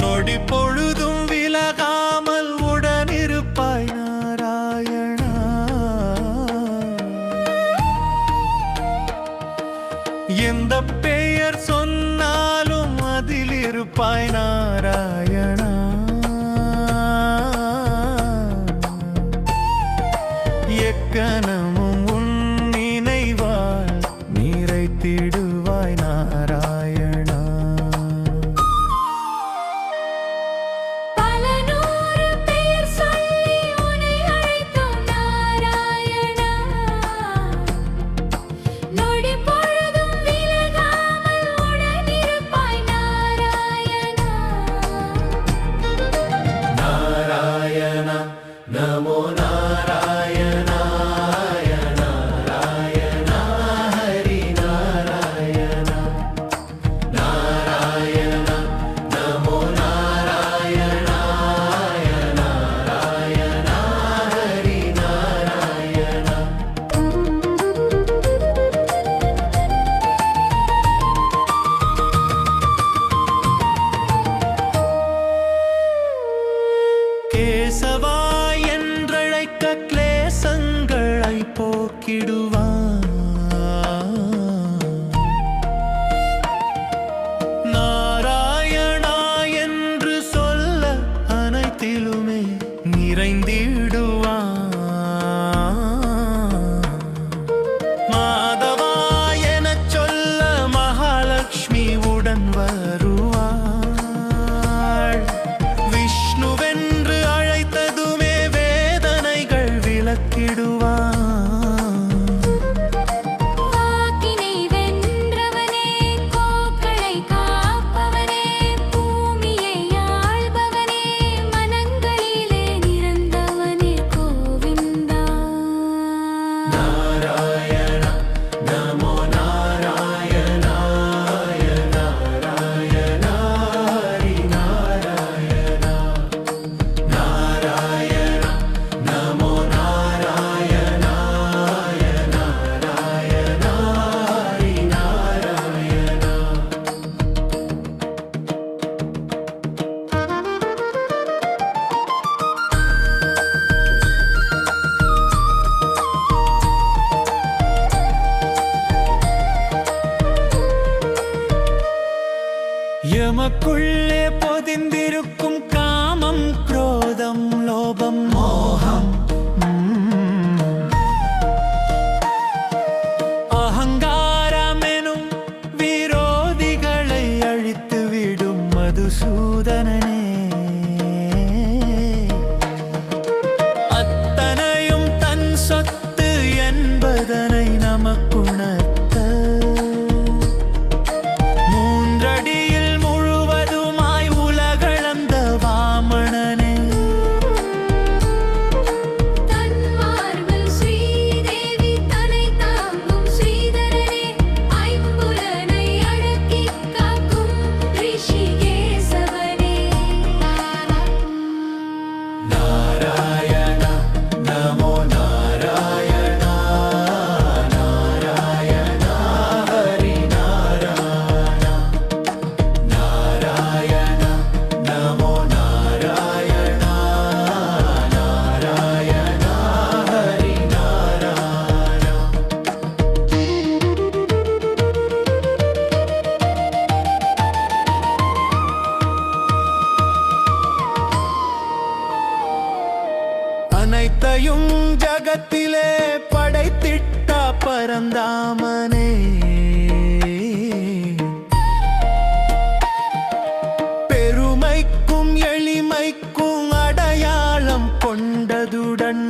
நொடி பொழுதும் போக்கிடுவான் நமக்குள் அனைத்தையும் ஜகத்திலே படைத்திட்டா பரந்தாமனே. பெருமைக்கும் எளிமைக்கும் அடையாளம் கொண்டதுடன்